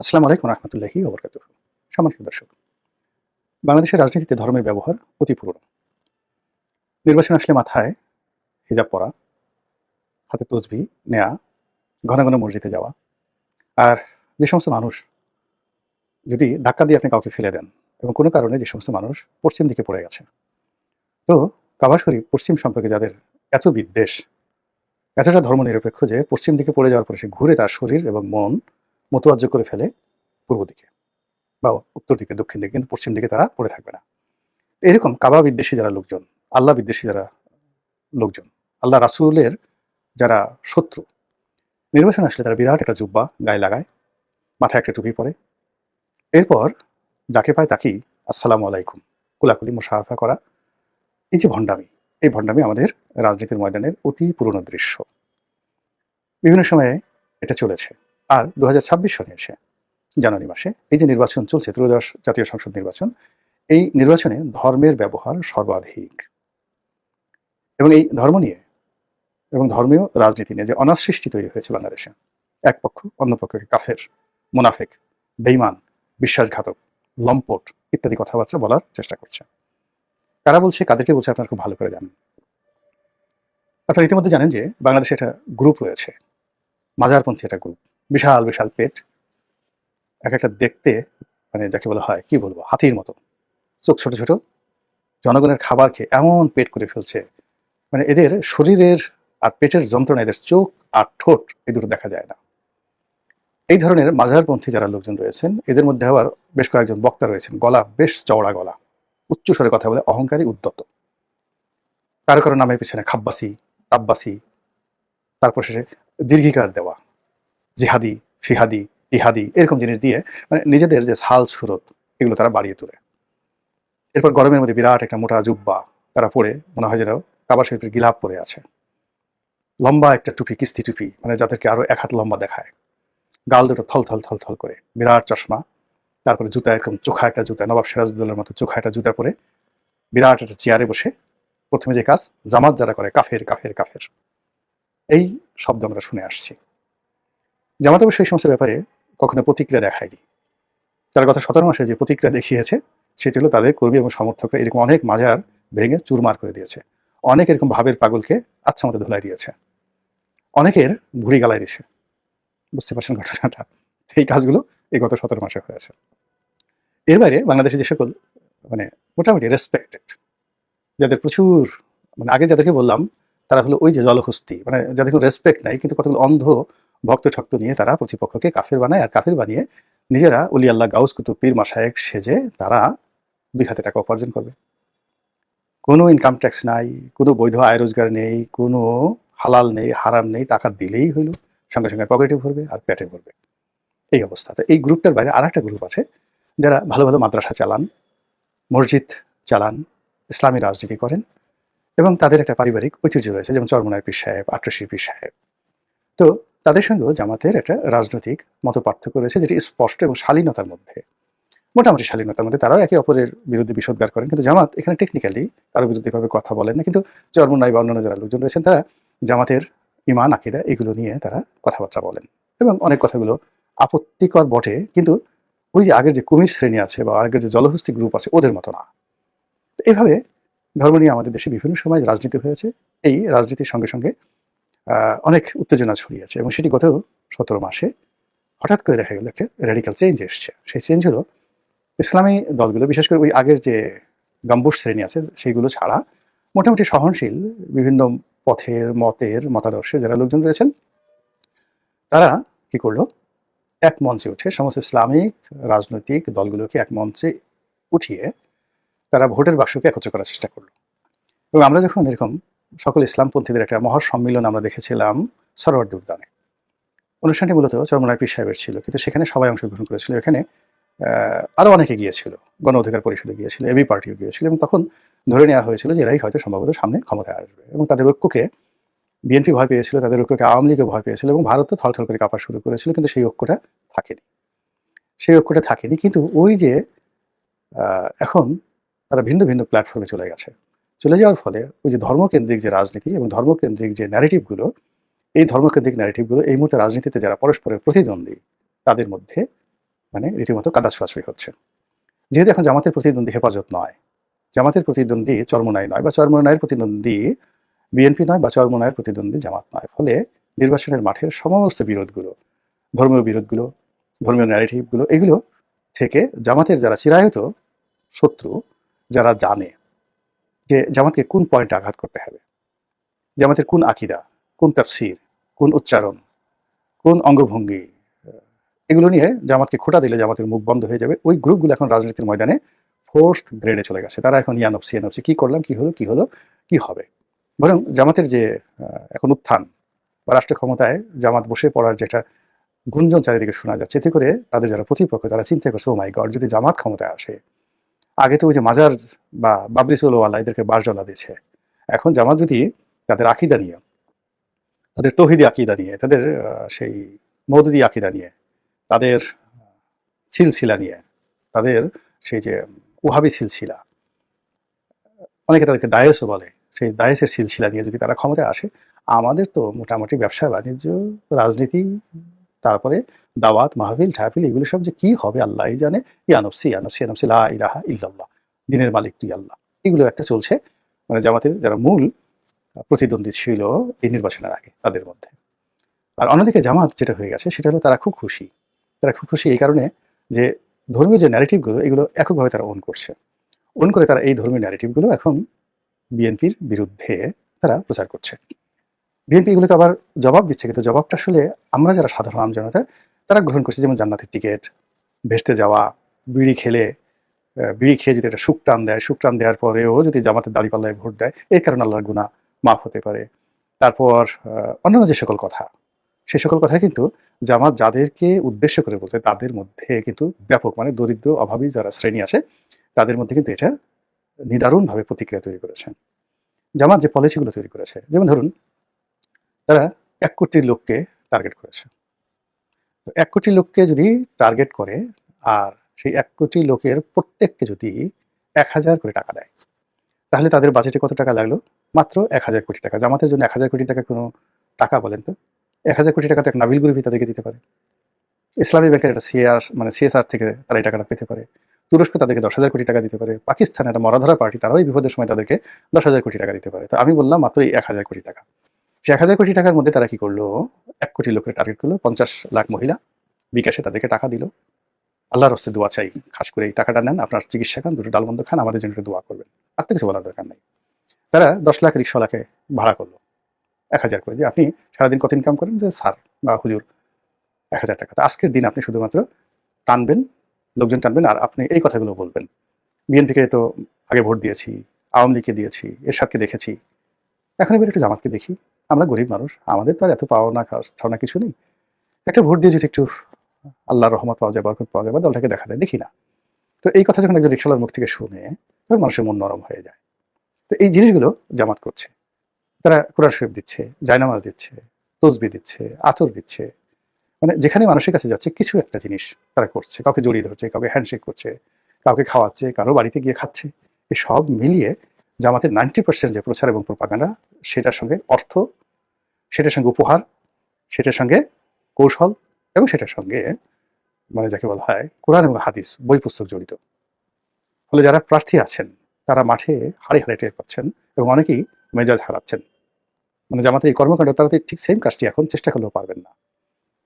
আসসালামু আলাইকুম রহমতুল্লাহি ওবরকাত সম্মানিত দর্শক, বাংলাদেশের রাজনীতিতে ধর্মের ব্যবহার অতি পুরনো। নির্বাচন আসলে মাথায় হিজাব পরা, হাতে তসবি নেয়া, ঘন ঘন মসজিদে যাওয়া। আর যে সমস্ত মানুষ যদি ধাক্কা দিয়ে আপনি কাউকে ফেলে দেন, এবং কোনো কারণে যে সমস্ত মানুষ পশ্চিম দিকে পড়ে গেছে, তো কাবা শরীফ পশ্চিম সম্পর্কে যাদের এত বিদ্বেষ, এতটা ধর্মনিরপেক্ষ যে পশ্চিম দিকে পড়ে যাওয়ার পরে সে ঘুরে তার শরীর এবং মন মতোয়াজ্য করে ফেলে পূর্ব দিকে বা উত্তর দিকে, দক্ষিণ দিকে, কিন্তু পশ্চিম দিকে তারা পড়ে থাকবে না। এরকম কাবা বিদ্বেষী যারা লোকজন, আল্লাহ বিদ্বেষী যারা লোকজন, আল্লাহ রাসুলের যারা শত্রু নির্বাচন আসলে তারা বিরাট একটা জুব্বা গায়ে লাগায়, মাথায় একটা টুপি পরে। এরপর যাকে পায় তাকেই আসসালামু আলাইকুম, কুলাকুলি, মুসাফা করা। এই যে ভণ্ডামি, এই ভণ্ডামি আমাদের রাজনীতির ময়দানের অতি পুরনো দৃশ্য। বিভিন্ন সময়ে এটা চলেছে। আর দু সনে এসে, জানুয়ারি মাসে এই যে নির্বাচন চলছে, ত্রয়োদশ জাতীয় সংসদ নির্বাচন, এই নির্বাচনে ধর্মের ব্যবহার সর্বাধিক। এবং এই ধর্ম নিয়ে এবং ধর্মীয় রাজনীতি নিয়ে যে অনাসৃষ্টি তৈরি হয়েছে বাংলাদেশে, এক পক্ষ, অন্য পক্ষকে কাফের, মুনাফেক বেইমান বিশ্বাসঘাতক, লম্পট ইত্যাদি কথাবার্তা বলার চেষ্টা করছে। কারা বলছে, কাদেরকে বলছে, আপনারা খুব ভালো করে জানেন। আপনারা ইতিমধ্যে জানেন যে বাংলাদেশে একটা গ্রুপ রয়েছে, মাজারপন্থী একটা গ্রুপ বিশাল বিশাল পেট। এক একটা দেখতে মানে যাকে বলা হয়, কি বলব, হাতির মতো। চোখ ছোট ছোট। জনগণের খাবার খেয়ে এমন পেট করে ফেলছে। মানে এদের শরীরের আর পেটের যন্ত্রণা, এদের চোখ আর ঠোঁট, এই দুটো দেখা যায় না। এই ধরনের মাঝারপন্থী যারা লোকজন রয়েছেন, এদের মধ্যে আবার বেশ কয়েকজন বক্তা রয়েছেন। গলা বেশ চওড়া গলা। উচ্চ স্বরে কথা বলে অহংকারী উদ্যত। কারও কারও নামের পিছনে খাব্বাসি, তাব্বাসি। তারপর শেষে দীর্ঘিকার দেওয়া। জিহাদি, ফিহাদি, ইহাদি এরকম জিনিস দিয়ে মানে নিজেদের যে ছাল সুরত, এগুলো তারা বাড়িয়ে তোলে। এরপর গরমের মধ্যে বিরাট একটা মোটা জুব্বা তারা পরে মনে হয় যেন কাবার শরীফের গিলাপ পরে আছে। লম্বা একটা টুপি, কিস্তি টুপি মানে যাদেরকে আরও এক হাত লম্বা দেখায়। গাল দুটো থল থল থল থল করে, বিরাট চশমা। তারপরে জুতা একদম চোখা একটা জুতা, নবাব সিরাজউদ্দৌলার মতো চোখা একটা জুতা পরে বিরাট একটা চেয়ারে বসে প্রথমে যে কাজ, জামাত যারা করে, কাফের কাফের কাফের। এই শব্দ আমরা শুনে আসছি। জামাত এই সমস্ত ব্যাপারে কখনো প্রতিক্রিয়া দেখায়নি। তার গত সতেরো মাসে যে প্রতিক্রিয়া দেখিয়েছে, সেটি হলো তাদের কর্মী এবং সমর্থকরা এরকম অনেক মাজার ভেঙে চুরমার করে দিয়েছে। অনেক এরকম ভাবের পাগলকে আচ্ছা মতো ধুলাই দিয়েছে। অনেকের ভুড়ি গালায় দিয়েছে। বুঝতে পারছেন ঘটনাটা? এই কাজগুলো এই গত সতেরো মাসে হয়েছে। এর বাইরে বাংলাদেশে যে সকল মানে মোটামুটি রেসপেক্টেড যাদের প্রচুর মানে আগে যাদেরকে বললাম, তারা হলো ওই যে জলহস্তি মানে যাদের কোনো রেসপেক্ট নাই, কিন্তু কতগুলো অন্ধ ভক্ত ঠক্ত নিয়ে তারা প্রতিপক্ষকে কাফের বানায়, আর কাফের বানিয়ে নিজেরা উলি আল্লাহ গাউস কুতুব পীর মাসায়েক সেজে তারা দুই হাতে টাকা উপার্জন করবে। কোনো ইনকাম ট্যাক্স নাই, কোনো বৈধ আয় রোজগার নেই, কোনো হালাল নেই, হারাম নেই, টাকা দিলেই হইল, সঙ্গে সঙ্গে পকেটে ভরবে আর পেটে ভরবে। এই অবস্থা তো এই গ্রুপটার বাইরে আর একটা গ্রুপ আছে, যারা ভালো ভালো মাদ্রাসা চালান, মসজিদ চালান, ইসলামী রাজনীতি করেন, এবং তাদের একটা পারিবারিক ঐতিহ্য রয়েছে, যেমন চরমনায় পীর সাহেব, আট্রসি পীর সাহেব। তো তাদের সঙ্গেও জামাতের একটা রাজনৈতিক মত পার্থক্য রয়েছে, যেটি স্পষ্ট এবং শালীনতার মধ্যে। মোটামুটি শালীনতার মধ্যে তারাও একে অপরের বিরুদ্ধে বিষোদ্গার করেন, কিন্তু জামাত এখানে টেকনিক্যালি কারও বিরুদ্ধে এভাবে কথা বলেন না, কিন্তু চরমনাই বা অন্যান্য যারা লোকজন রয়েছেন, তারা জামাতের ইমান আকিদা এগুলো নিয়ে তারা কথাবার্তা বলেন। এবং অনেক কথাগুলো আপত্তিকর বটে, কিন্তু ওই যে আগের যে কুমির শ্রেণি আছে বা আগের যে জলহস্তি গ্রুপ আছে, ওদের মতো না। তো এইভাবে ধর্ম নিয়ে আমাদের দেশে বিভিন্ন সময় রাজনীতি হয়েছে। এই রাজনীতির সঙ্গে সঙ্গে অনেক উত্তেজনা ছড়িয়েছে এবং সেটি গত সতেরো মাসে হঠাৎ করে দেখা গেল একটা রেডিক্যাল চেঞ্জ এসছে। সেই চেঞ্জ হলো ইসলামী দলগুলো, বিশেষ করে ওই আগের যে গম্বুজ শ্রেণি আছে, সেইগুলো ছাড়া মোটামুটি সহনশীল বিভিন্ন পথের, মতের, মতাদর্শের যারা লোকজন রয়েছেন, তারা কি করল? এক মঞ্চে উঠে সমস্ত ইসলামিক রাজনৈতিক দলগুলোকে এক মঞ্চে উঠিয়ে তারা ভোটের বাক্সকে একত্র করার চেষ্টা করল। এবং আমরা যখন এরকম সকল ইসলামপন্থীদের একটা মহা সম্মিলন আমরা দেখেছিলাম সরোয়ার্দী উদ্যানে অনুষ্ঠানটি মূলত চরমনার পীর সাহেবের ছিল কিন্তু সেখানে সবাই অংশগ্রহণ করেছিল। এখানে আহ, আরও অনেকে গিয়েছিল গণ অধিকার পরিষদে গিয়েছিল এবি পার্টিও গিয়েছিল এবং তখন ধরে নেওয়া হয়েছিল যে এরাই হয়তো সম্ভবত সামনে ক্ষমতায় আসবে। এবং তাদের ঐক্যকে বিএনপি ভয় পেয়েছিল তাদের ঐক্যকে আওয়ামী লীগও ভয় পেয়েছিল এবং ভারতও থলথল করে কাঁপা শুরু করেছিল কিন্তু সেই ঐক্যটা থাকেনি। সেই ঐক্যটা থাকেনি কিন্তু ওই যে এখন তারা ভিন্ন ভিন্ন প্ল্যাটফর্মে চলে গেছে। চলে যাওয়ার ফলে ওই যে ধর্মকেন্দ্রিক যে রাজনীতি এবং ধর্মকেন্দ্রিক যে ন্যারেটিভগুলো এই ধর্মকেন্দ্রিক ন্যারেটিভগুলো এই মুহূর্তে রাজনীতিতে যারা পরস্পরের প্রতিদ্বন্দ্বী, তাদের মধ্যে মানে রীতিমতো কাদা হচ্ছে। যেহেতু এখন জামাতের প্রতিদ্বন্দ্বী হেফাজত নয়, জামাতের প্রতিদ্বন্দ্বী চরমনাই নয় বা চরমনাইয়ের প্রতিদ্বন্দ্বী বিএনপি নয় বা চরমনাইয়ের প্রতিদ্বন্দ্বী জামাত নয়। ফলে নির্বাচনের মাঠের সমস্ত বিরোধগুলো, ধর্মীয় বিরোধগুলো, ধর্মীয় ন্যারেটিভগুলো এগুলো থেকে জামাতের যারা চিরায়ত শত্রু, যারা জানে যে জামাতকে কোন পয়েন্টে আঘাত করতে হবে? জামাতের কোন আকিদা, কোন তাফসির, কোন উচ্চারণ, কোন অঙ্গভঙ্গি? এগুলো নিয়ে জামাতকে খোটা দিলে জামাতের মুখ বন্ধ হয়ে যাবে। ওই গ্রুপগুলো এখন রাজনীতির ময়দানে ফোর্থ গ্রেডে চলে গেছে। তারা এখন ইয়ানপসি ইয়ানপসি কি করলাম, কি হলো কি হলো, কি হবে? বরং জামাতের যে এখন উত্থান বা রাষ্ট্র ক্ষমতায় জামাত বসে পড়ার যেটা গুঞ্জন চারিদিকে শোনা যাচ্ছে, এতে করে তাদের যারা প্রতিপক্ষ, তারা চিন্তা করছে ও মাই গড যদি জামাত ক্ষমতায় আসে আগে তো ওই যে মাজার বা বাবরি সোলোয়ালা এদেরকে বারজলা দিয়েছে। এখন জামাত যদি তাদের আকিদা নিয়ে, তাদের তহিদি আকিদা নিয়ে, তাদের সেই মৌদুদি আকিদা নিয়ে, তাদের সিলসিলা নিয়ে, তাদের সেই যে ওহাবি সিলসিলা, অনেকে তাদেরকে দায়েসও বলে, সেই দায়েসের সিলসিলা নিয়ে যদি তারা ক্ষমতায় আসে, আমাদের তো মোটামুটি ব্যবসা বাণিজ্য রাজনীতি তারপরে দাওয়াত, মাহফিল, ঠাহফিল, এগুলো সব যে কি হবে আল্লাহ জানে। ইয়ানফসি ইয়ানফসি ইয়ানফসি লা ইলাহা ইল্লাল্লাহ, দিনের মালিক তুই আল্লাহ। এগুলো একটা চলছে। মানে জামাতের যারা মূল প্রতিদ্বন্দ্বী ছিল এই নির্বাচনের আগে তাদের মধ্যে। আর অন্যদিকে জামাত যেটা হয়ে গেছে, সেটা হলো তারা খুব খুশি। তারা খুব খুশি এই কারণে যে ধর্মীয় যে ন্যারেটিভগুলো এগুলো এককভাবে তারা ওন করছে। ওন করে তারা এই ধর্মীয় ন্যারেটিভগুলো এখন বিএনপির বিরুদ্ধে তারা প্রচার করছে। বিএনপি এগুলোকে আবার জবাব দিচ্ছে, কিন্তু জবাবটা আসলে আমরা যারা সাধারণ আম জনতা তারা গ্রহণ করছে যেমন জান্নাতের টিকিট, ভেস্তে যাওয়া, বিড়ি খেলে বিড়ি খেয়ে যদি একটা সুখ টান দেয়, সুখ টান দেওয়ার পরেও যদি জামাতের দাড়িপাল্লায় ভোট দেয়, এর কারণে আল্লাহর গুণা মাফ হতে পারে। তারপর অন্যান্য যে সকল কথা, সে সকল কথা কিন্তু জামাত যাদেরকে উদ্দেশ্য করে বলতে তাদের মধ্যে কিন্তু ব্যাপক মানে দরিদ্র, অভাবী যারা শ্রেণি আছে, তাদের মধ্যে কিন্তু এটা নিদারুণভাবে প্রতিক্রিয়া তৈরি করেছে। জামাত যে পলিসিগুলো তৈরি করেছে, যেমন ধরুন তারা এক কোটি লোককে টার্গেট করেছে। তো এক কোটি লোককে যদি টার্গেট করে, আর সেই এক কোটি লোকের প্রত্যেককে যদি এক হাজার কোটি টাকা দেয়, তাহলে তাদের বাজেটে কত টাকা লাগল? মাত্র এক হাজার কোটি টাকা। জামাতের জন্য এক হাজার কোটি টাকা কোনো টাকা বলেন তো? এক হাজার কোটি টাকা তো এক নাবিল গ্রুপই তাদেরকে দিতে পারে। ইসলামী ব্যাংকের একটা সিআর মানে সিএসআর থেকে তারা এই টাকাটা পেতে পারে। তুরস্ক তাদেরকে দশ হাজার কোটি টাকা দিতে পারে। পাকিস্তান একটা মরাধরা পার্টি, তারাও এই বিপদের সময় তাদেরকে দশ হাজার কোটি টাকা দিতে পারে। তো আমি বললাম মাত্র এই এক হাজার কোটি টাকা। সে এক হাজার কোটি টাকার মধ্যে তারা কি করল? এক কোটি লোকের টার্গেট করল, পঞ্চাশ লাখ মহিলা বিকাশে তাদেরকে টাকা দিল। আল্লাহর হস্তে দোয়া চাই, খাস করে এই টাকাটা নেন, আপনার চিকিৎসা খান, দুটো ডালবন্ধ খান, আমাদের জন্য দোয়া করবেন। আর তো কিছু বলার দরকার নেই। তারা দশ লাখ রিক্সাওয়ালাকে ভাড়া করল। এক হাজার করে। যে আপনি সারাদিন কত ইনকাম করেন? যে স্যার বা হুজুর, এক হাজার টাকা। তো আজকের দিন আপনি শুধুমাত্র টানবেন, লোকজন টানবেন, আর আপনি এই কথাগুলো বলবেন। বিএনপিকে তো আগে ভোট দিয়েছি, আওয়ামী লীগকে দিয়েছি, এরশাদকে দেখেছি। এখন এবার একটু জামাতকে দেখি। আমরা গরিব মানুষ, আমাদের তো আর এত পাওয়া না খাওয়া কিছু নেই। একটা ভোট দিয়ে যদি একটু আল্লাহর রহমত পাওয়া যায়, বরকত পাওয়া যায়, বা দলটাকে দেখা যায়, দেখি না। তো এই কথা যখন একজন রিক্সালার মুখ থেকে শুনে, তখন মানুষের মন নরম হয়ে যায়। তো এই জিনিসগুলো জামাত করছে। তারা কোরআন শরীফ দিচ্ছে, জায়নামাজ দিচ্ছে, তসবি দিচ্ছে, আতর দিচ্ছে। মানে যেখানে মানুষের কাছে যাচ্ছে, কিছু একটা জিনিস তারা করছে। কাউকে জড়িয়ে ধরছে, কাউকে হ্যান্ডশেক করছে, কাউকে খাওয়াচ্ছে, কারও বাড়িতে গিয়ে খাচ্ছে। এই সব মিলিয়ে জামাতের নাইনটি পার্সেন্ট যে প্রচার এবং প্রপাগান্ডা সেটার সঙ্গে অর্থ সেটার সঙ্গে উপহার, সেটার সঙ্গে কৌশল এবং সেটার সঙ্গে মানে যাকে বলা হয় কোরআন এবং হাদিস বই পুস্তক জড়িত। ফলে যারা প্রার্থী আছেন, তারা মাঠে হাড়ে হাড়ে টের পাচ্ছেন এবং অনেকেই মেজাজ হারাচ্ছেন। মানে জামাতের এই কর্মকাণ্ড, তারা ঠিক সেম কাজটি এখন চেষ্টা করলেও পারবেন না।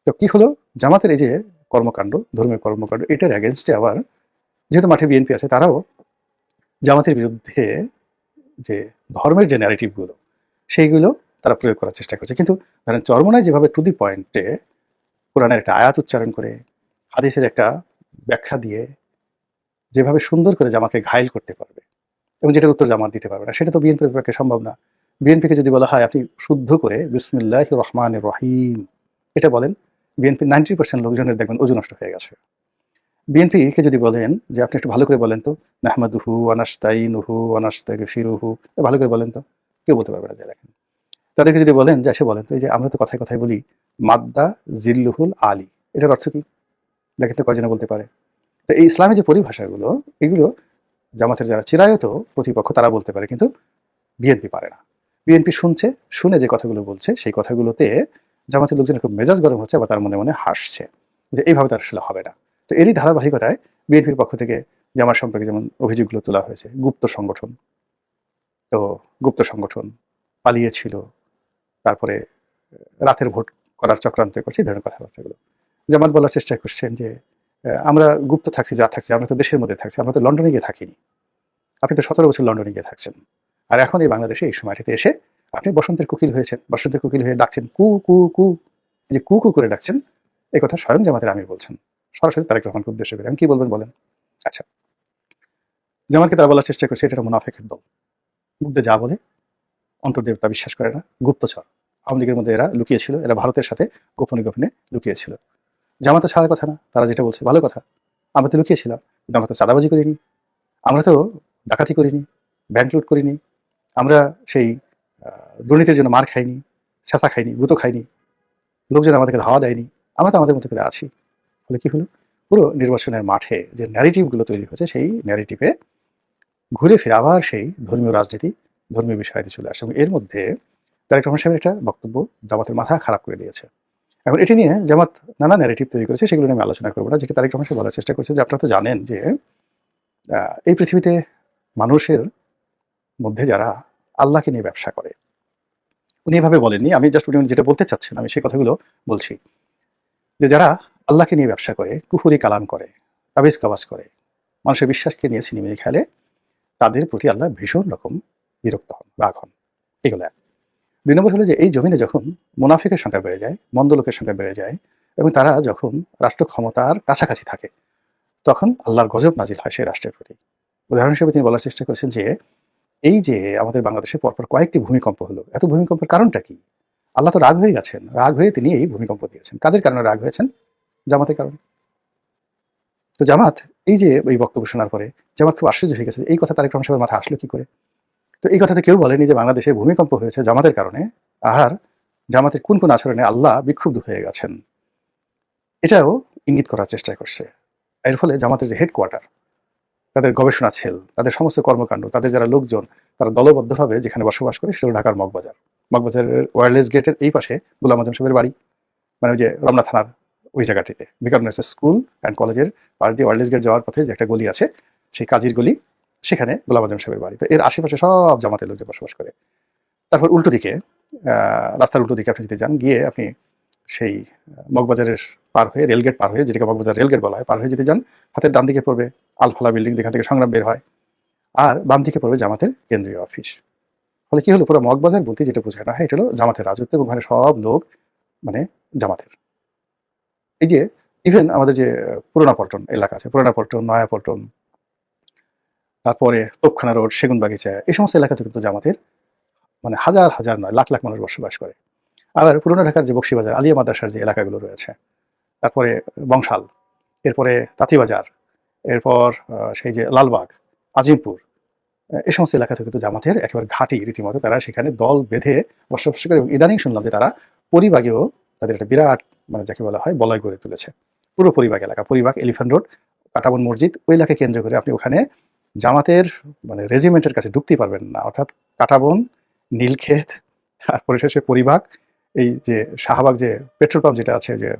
তো কি হলো? জামাতের এই যে কর্মকাণ্ড, ধর্মীয় কর্মকাণ্ড, এটার অ্যাগেনস্টে আবার যেহেতু মাঠে বিএনপি আছে, তারাও জামাতের বিরুদ্ধে যে ধর্মের যে ন্যারেটিভগুলো সেইগুলো তারা প্রয়োগ করার চেষ্টা করছে। কিন্তু ধরেন চরমনায় যেভাবে টু দি পয়েন্টে কোরআনের একটা আয়াত উচ্চারণ করে, হাদিসের একটা ব্যাখ্যা দিয়ে যেভাবে সুন্দর করে জামাকে ঘায়ল করতে পারবে এবং যেটার উত্তর জামাত দিতে পারবে না, সেটা তো বিএনপির পক্ষে সম্ভব না। বিএনপিকে যদি বলা হয় আপনি শুদ্ধ করে বিসমুল্লাহ রহমান রহিম, এটা বলেন বিএনপি নাইনটি পার্সেন্ট লোকজনের দেখবেন ওজন নষ্ট হয়ে গেছে। বিএনপিকে যদি বলেন যে আপনি একটু ভালো করে বলেন তো, নাহমাদুহু অনাস্তাই নুহু অনাস্তাই ফিরুহু ভালো করে বলেন তো, কেউ বলতে পারবে না দেখেন তাদেরকে যদি বলেন যে এসে বলেন, তো এই যে আমরা তো কথায় কথায় বলি, মাদ্দা জিল্লুহুল আলী। এটার অর্থ কি? দেখেন তো কয়জনে বলতে পারে। তো এই ইসলামের যে পরিভাষাগুলো, এগুলো জামাতের যারা চিরায়ত, প্রতিপক্ষ তারা বলতে পারে, কিন্তু বিএনপি পারে না। বিএনপি শুনছে, শুনে যে কথাগুলো বলছে, সেই কথাগুলোতে জামাতের লোকজন খুব মেজাজ গরম হচ্ছে বা তার মনে মনে হাসছে, যে এইভাবে তার আসলে হবে না। তো এরই ধারাবাহিকতায় বিএনপির পক্ষ থেকে জামার সম্পর্কে যেমন অভিযোগগুলো তোলা হয়েছে, গুপ্ত সংগঠন। তো গুপ্ত সংগঠন পালিয়েছিল তারপরে রাতের ভোট করার চক্রান্ত করছে, এই ধরনের কথাবার্তাগুলো। জামাত বলার চেষ্টা করছেন যে আমরা গুপ্ত থাকছি, যা থাকছি, আমরা তো দেশের মধ্যে থাকছি, আমরা তো লন্ডনে গিয়ে থাকিনি। আপনি তো সতেরো বছর লন্ডনে গিয়ে থাকছেন। আর এখন এই বাংলাদেশে, এই সময়টিতে এসে আপনি বসন্তের কুকিল হয়েছেন, বসন্তের কুকিল হয়ে ডাকছেন, কু কু কু যে কু কু করে ডাকছেন এই কথা স্বয়ং জামাতের আমির বলছেন। সরাসরি তারেক রহমানকে উদ্দেশ্য করে। আমি কি বলবেন বলেন? আচ্ছা। জামাতকে তারা বলার চেষ্টা করছে, এটা মুনাফেকের দল। মুগ্ধে যা বলে অন্তর্দেবতা বিশ্বাস করে না, গুপ্তচর। আওয়ামী লীগের মধ্যে এরা লুকিয়েছিল, এরা ভারতের সাথে গোপনে গোপনে লুকিয়েছিল। জামাতে ছাড়ার কথা না, তারা যেটা বলছে, ভালো কথা। আমরা তো লুকিয়েছিলাম, কিন্তু আমরা তো চাঁদাবাজি করিনি। আমরা তো ডাকাতি করিনি, ব্যাংক লুট করিনি। আমরা সেই দুর্নীতির জন্য মার খাইনি ছেঁচা খাইনি, গুঁতো খাইনি। লোকজন আমাদেরকে ধাওয়া দেয়নি। আমরা তো আমাদের মতো করে আছি। ফলে কি হলো? পুরো নির্বাচনের মাঠে যে ন্যারেটিভগুলো তৈরি হয়েছে, সেই ন্যারেটিভে ঘুরে ফিরে আবার সেই ধর্মীয় রাজনীতি ধর্মীয় বিষয়াদি চলে আসে এবং এর মধ্যে তারেক রহমান সাহেবের একটা বক্তব্য জামাতের মাথা খারাপ করে দিয়েছে। এখন এটি নিয়ে জামাত নানা ন্যারেটিভ তৈরি করেছে, সেগুলো নিয়ে আমি আলোচনা করব না, যেটা তারেক রহমান সাহেব বলার চেষ্টা করছে যে আপনারা তো জানেন যে এই পৃথিবীতে মানুষের মধ্যে যারা আল্লাহকে নিয়ে ব্যবসা করে, উনি এভাবে বলেননি, আমি জাস্ট উনি যেটা বলতে চাচ্ছেন, আমি সেই কথাগুলো বলছি যে যারা আল্লাহকে নিয়ে ব্যবসা করে, কুফুরি কালাম করে, তাবিজ কাবাজ করে, মানুষের বিশ্বাসকে নিয়ে সিনেমিয়ে খেলে, তাদের প্রতি আল্লাহ ভীষণ রকম বিরক্ত হন, রাগ হন, এগুলো এক। দুই নম্বর হলো যে এই জমিনে যখন মুনাফিকের সংখ্যা বেড়ে যায়, মন্দ লোকের সংখ্যা বেড়ে যায় এবং তারা যখন রাষ্ট্র ক্ষমতার কাছাকাছি থাকে, তখন আল্লাহর গজব নাজিল হয় সেই রাষ্ট্রের প্রতি। উদাহরণ হিসেবে তিনি বলার চেষ্টা করেছেন যে, এই যে আমাদের বাংলাদেশে পরপর কয়েকটি ভূমিকম্প হলো, এত ভূমিকম্পের কারণটা কি? আল্লাহ তো রাগ হয়ে গেছেন রাগ হয়ে তিনি এই ভূমিকম্প দিয়েছেন। কাদের কারণে রাগ হয়েছেন? জামাতের কারণে। তো জামাত, এই যে এই বক্তব্য শোনার পরে, জামাত খুব আশ্চর্য হয়ে গেছে এই কথা তারেক রহমান সাহেবের মাথা আসলো কি করে? তো এই কথাতে কেউ বলেনি যে বাংলাদেশে ভূমিকম্প হয়েছে জামাতের কারণে। আর জামাতের কোন কোন আচরণে আল্লাহ বিক্ষুব্ধ হয়ে গেছেন, এটাও ইঙ্গিত করার চেষ্টা করছে। এর ফলে জামাতের যে হেডকোয়ার্টার তাদের গবেষণা সেল তাদের সমস্ত কর্মকাণ্ড, তাদের যারা লোকজন, তারা দলবদ্ধভাবে যেখানে বসবাস করে সেটা ঢাকার মগবাজার। মগবাজারের ওয়্যারলেস গেটের এই পাশে গোলাম আজম সাহেবের বাড়ি মানে ওই যে রমনা থানার ওই জায়গাটিতে। বিকারনেস স্কুল অ্যান্ড কলেজের পার দিয়ে ওয়্যারলেস গেট যাওয়ার পথে যে একটা গলি আছে, সেই কাজীর গলি সেখানে গোলাম আজম সাহেবের বাড়ি। তো এর আশেপাশে সব জামাতের লোকজন বসবাস করে। তারপর উল্টো দিকে রাস্তার উল্টো দিকে আপনি যদি যান, গিয়ে আপনি সেই মগবাজারের পার হয়ে, রেলগেট পার হয়ে, যেটাকে মগবাজার রেলগেট বলা হয়, পার হয়ে যদি যান, হাতের ডান দিকে পড়বে আলফালা বিল্ডিং, যেখান থেকে সংগ্রাম বের হয়। আর বাম দিকে পড়বে জামাতের কেন্দ্রীয় অফিস। ফলে কি হলো? পুরো মগবাজার বলতে যেটা বোঝানো হয়, এটা হলো জামাতের রাজত্ব এবং ওখানে সব লোক মানে জামাতের। এই যে ইভেন আমাদের যে পুরোনা পল্টন এলাকা আছে পুরোনা পল্টন নয়া পল্টন তারপরে তোপখানা রোড সেগুন বাগিচা এই সমস্ত এলাকাতে কিন্তু জামাতের মানে হাজার হাজার নয়, লাখ লাখ মানুষ বসবাস করে। আবার পুরোনো ঢাকার যে বক্সিবাজার, আলিয়া মাদ্রাসার যে এলাকাগুলো রয়েছে, তারপরে বংশাল, এরপরে তাঁতিবাজার, এরপর সেই যে লালবাগ, আজিমপুর, এ সমস্ত এলাকাতে কিন্তু জামাতের একেবারে ঘাঁটি রীতিমতো তারা সেখানে দল বেঁধে বসবাস করে এবং ইদানিং শুনলাম যে তারা পরিবাগেও তাদের একটা বিরাট মানে যাকে বলা হয় বলয় গড়ে তুলেছে। পুরো পরিবাগ এলাকা, পরিবাগ এলিফ্যান্ট রোড, কাটাবন মসজিদ, ওই এলাকাকে কেন্দ্র করে আপনি ওখানে জামাতের মানে রেজিমেন্টের কাছে ঢুকতেই পারবেন না। অর্থাৎ কাটাবন, নীলক্ষেত, আর পরিশেষে পরিবাগ, এই যে শাহবাগ যে পেট্রোল পাম্প যেটা আছে যে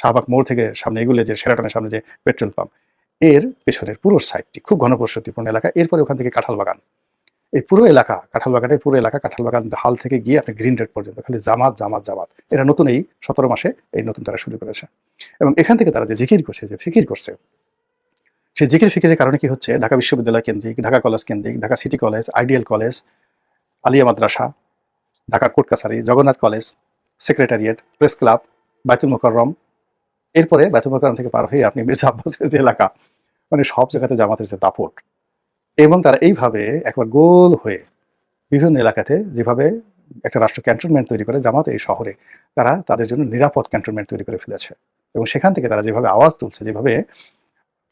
শাহবাগ মোড় থেকে সামনে এগুলো যে সেরাটনের সামনে যে পেট্রোল পাম্পের পেছনের পুরো সাইডটি খুব ঘনবসতিপূর্ণ এলাকা। এরপরে ওখান থেকে কাঁঠাল বাগান। এই পুরো এলাকা, কাঁঠাল বাগানের পুরো এলাকা, কাঁঠাল বাগান হাল থেকে গিয়ে আপনি গ্রিন রেড পর্যন্ত, খালি জামাত জামাত জামাত। এরা নতুন এই সতেরো মাসে এই নতুন তারা শুরু করেছে। এবং এখান থেকে তারা যে জিকির করছে, যে ফিকির করছে সেই জিকির ফিকিরের কারণে কি হচ্ছে? ঢাকা বিশ্ববিদ্যালয় কেন্দ্রিক, ঢাকা কলেজ কেন্দ্রিক, Dhaka city college ideal college, Aliya Madrasa, Dhaka court কাছারি, Jagannath college, secretariat, press club, Baitul Mukarram. এরপরে বাইতুল মোকাররম থেকে পার হয়ে আপনি মির্জা আব্বাসের যে এলাকা মানে সব জায়গাতে জামাতের যে দাপট। এবং তারা এইভাবে একবার গোল হয়ে বিভিন্ন এলাকাতে যেভাবে একটা রাষ্ট্র ক্যান্টনমেন্ট তৈরি করে, জামাত এই শহরে, তারা তাদের জন্য নিরাপদ ক্যান্টনমেন্ট তৈরি করে ফেলেছে। এবং সেখান থেকে তারা যেভাবে আওয়াজ তুলছে, যেভাবে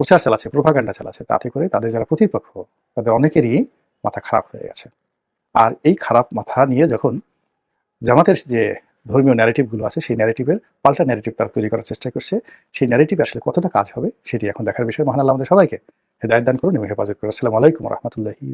প্রচার চালাচ্ছে প্রভাগান্ডা চালাচ্ছে, তাতে করে তাদের যারা প্রতিপক্ষ, তাদের অনেকেরই মাথা খারাপ হয়ে গেছে। আর এই খারাপ মাথা নিয়ে যখন জামাতের যে ধর্মীয় ন্যারেটিভগুলো আছে, সেই ন্যারেটিভের পাল্টা ন্যারেটিভ তারা তৈরি করার চেষ্টা করছে। সেই ন্যারেটিভ আসলে কতটা কাজ হবে, সেটি এখন দেখার বিষয়ে। মহান আল্লাহ আমাদের সবাইকে হেদায়ত দান করুন এবং হেফাজত করুন। আসসালামু আলাইকুম রহমতুল্লাহি